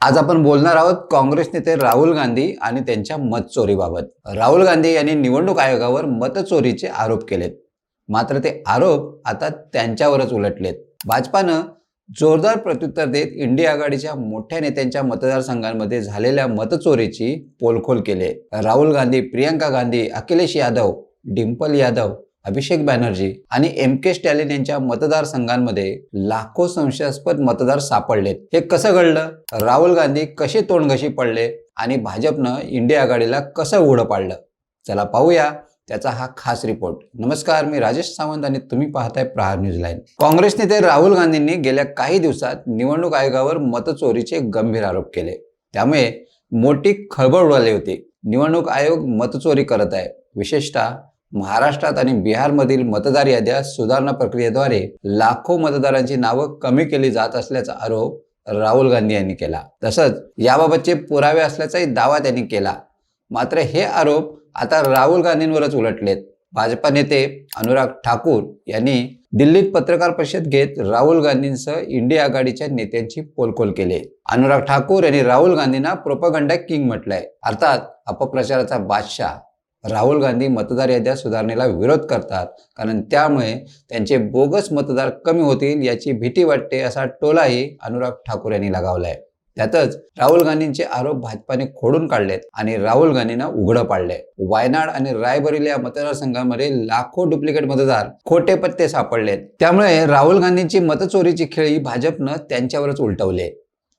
आज आपण बोलणार आहोत काँग्रेस नेते राहुल गांधी आणि त्यांच्या मतचोरीबाबत राहुल गांधी यांनी निवडणूक आयोगावर मतचोरीचे आरोप केलेत. मात्र ते आरोप आता त्यांच्यावरच उलटलेत. भाजपानं जोरदार प्रत्युत्तर देत इंडिया आघाडीच्या मोठ्या नेत्यांच्या मतदारसंघांमध्ये झालेल्या मतचोरीची पोलखोल केली राहुल गांधी प्रियंका गांधी अखिलेश यादव डिंपल यादव अभिषेक बॅनर्जी आणि एम के स्टॅलिन यांच्या मतदारसंघांमध्ये लाखो संशयास्पद मतदार सापडलेत. हे कसं घडलं? राहुल गांधी कसे तोंडघशी पडले? आणि भाजपनं इंडिया आघाडीला कसं उघडं पाडलं? चला पाहूया त्याचा हा खास रिपोर्ट. नमस्कार मी राजेश सावंत आणि तुम्ही पाहताय प्रहार न्यूज लाईन. काँग्रेस नेते राहुल गांधींनी गेल्या काही दिवसात निवडणूक आयोगावर मतचोरीचे गंभीर आरोप केले. त्यामुळे मोठी खळबळ उडाली होती. निवडणूक आयोग मतचोरी करत आहे. विशेषतः महाराष्ट्रात आणि बिहारमधील मतदार याद्या सुधारणा प्रक्रियेद्वारे लाखो मतदारांची नावं कमी केली जात असल्याचा आरोप राहुल गांधी यांनी केला. तसंच याबाबतचे पुरावे असल्याचाही दावा त्यांनी केला. मात्र हे आरोप आता राहुल गांधींवरच उलटलेत. भाजपा नेते अनुराग ठाकूर यांनी दिल्लीत पत्रकार परिषद घेत राहुल गांधींसह इंडिया आघाडीच्या नेत्यांची पोलकोल केली. अनुराग ठाकूर यांनी राहुल गांधींना प्रोपगंडा किंग म्हटलंय. अर्थात अपप्रचाराचा बादशाह. राहुल गांधी मतदार याद्या सुधारणेला विरोध करतात. कारण त्यामुळे त्यांचे बोगस मतदार कमी होतील याची भीती वाटते असा टोलाही अनुराग ठाकूर यांनी लगावलाय. त्यातच राहुल गांधींचे आरोप भाजपाने खोडून काढलेत आणि राहुल गांधींना उघडं पाडले वायनाड आणि रायबरेली या मतदारसंघामध्ये लाखो डुप्लिकेट मतदार खोटे पत्ते सापडलेत. त्यामुळे राहुल गांधींची मतचोरीची खेळी भाजपनं त्यांच्यावरच उलटवले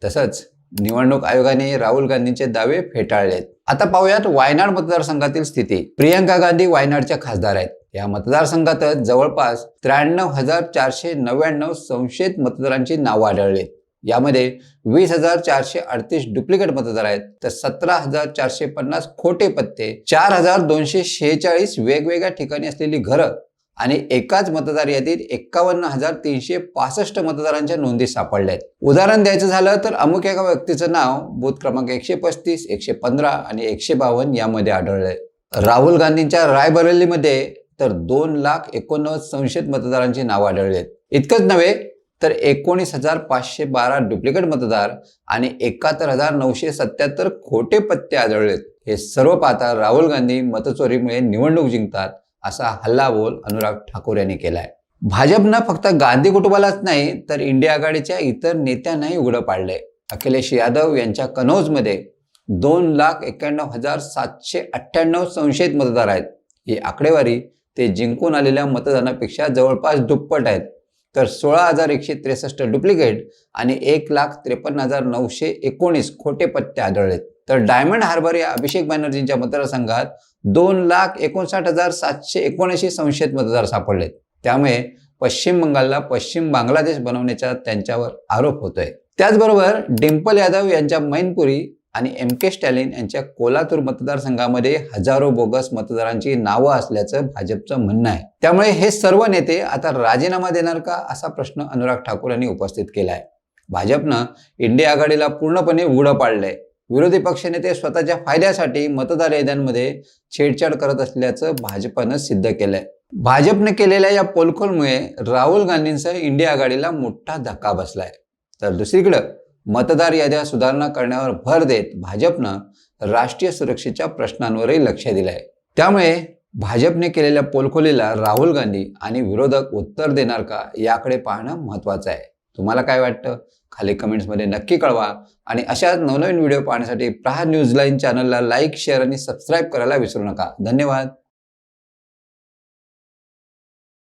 तसंच निवडणूक आयोगाने राहुल गांधींचे दावे फेटाळलेत. आता पाहूयात वायनाड मतदारसंघातील स्थिती. प्रियंका गांधी वायनाडच्या खासदार आहेत. या मतदारसंघातच जवळपास त्र्याण्णव हजार चारशे नव्याण्णव संशयित मतदारांची नावं आढळलीत. यामध्ये वीस हजार चारशे अडतीस डुप्लिकेट मतदार आहेत तर सतरा हजार चारशे पन्नास खोटे पत्ते चार हजार दोनशे शेहेचाळीस वेगवेगळ्या ठिकाणी असलेली घरं आणि एकाच मतदार यादीत एक्कावन्न हजार तीनशे पासष्ट मतदारांच्या नोंदी सापडल्या आहेत उदाहरण द्यायचं झालं तर अमुक एका व्यक्तीचं नाव बूथ क्रमांक एकशे पस्तीस एकशे पंधरा आणि एकशे बावन्न यामध्ये आढळलंय. राहुल गांधींच्या रायबरेलीमध्ये तर दोन लाख एकोणनव्वद संशयित मतदारांची नावं आढळली आहेत इतकंच नव्हे तर एकोणीस हजार पाचशे बारा डुप्लिकेट मतदार आणि एकाहत्तर हजार नऊशे सत्याहत्तर खोटे पत्ते आढळलेत. हे सर्व पाहता राहुल गांधी मतचोरीमुळे निवडणूक जिंकतात असा हल्लाबोल अनुराग ठाकूर यांनी केला आहे भाजपनं फक्त गांधी कुटुंबालाच नाही तर इंडिया आघाडीच्या इतर नेत्यांनाही उघडं पाडलंय. अखिलेश यादव यांच्या कनौजमध्ये दोन लाख एक्क्याण्णव हजार सातशे अठ्ठ्याण्णव संशयित मतदार आहेत. ही आकडेवारी ते जिंकून आलेल्या मतदानापेक्षा जवळपास दुप्पट आहेत. तर सोळा हजार एकशे त्रेसष्ट डुप्लिकेट आणि एक लाख त्रेपन्न हजार नऊशे एकोणीस खोटे पत्ते आढळलेत. तर डायमंड हार्बर या अभिषेक बॅनर्जींच्या मतदारसंघात दोन लाख एकोणसाठ हजार सातशे एकोणऐंशी संशयित मतदार सापडलेत. त्यामुळे पश्चिम बंगालला पश्चिम बांगलादेश बनवण्याचा त्यांच्यावर आरोप होतोय. त्याचबरोबर डिंपल यादव यांच्या मैनपुरी आणि एम के स्टॅलिन यांच्या कोल्हापूर मतदारसंघामध्ये हजारो बोगस मतदारांची नावं असल्याचं भाजपचं म्हणणं आहे. त्यामुळे हे सर्व नेते आता राजीनामा देणार का असा प्रश्न अनुराग ठाकूर यांनी उपस्थित केला आहे भाजपनं इंडिया आघाडीला पूर्णपणे उघडं पाडलंय. विरोधी पक्षनेते स्वतःच्या फायद्यासाठी मतदार याद्यांमध्ये छेडछाड करत असल्याचं भाजपनं सिद्ध केलंय. भाजपने केलेल्या या पोलखोलमुळे राहुल गांधींसह इंडिया आघाडीला मोठा धक्का बसलाय. तर दुसरीकडं मतदार याद्या सुधारणा करण्यावर भर देत भाजपनं राष्ट्रीय सुरक्षेच्या प्रश्नांवरही लक्ष दिलं आहे त्यामुळे भाजपने केलेल्या पोलखोलीला राहुल गांधी आणि विरोधक उत्तर देणार का याकडे पाहणं महत्त्वाचं आहे. तुम्हाला काय वाटतं? खाली कमेंट्समध्ये नक्की कळवा आणि अशाच नवनवीन व्हिडिओ पाहण्यासाठी प्रहार न्यूज लाईन चॅनलला लाईक शेअर आणि सबस्क्राईब करायला विसरू नका. धन्यवाद.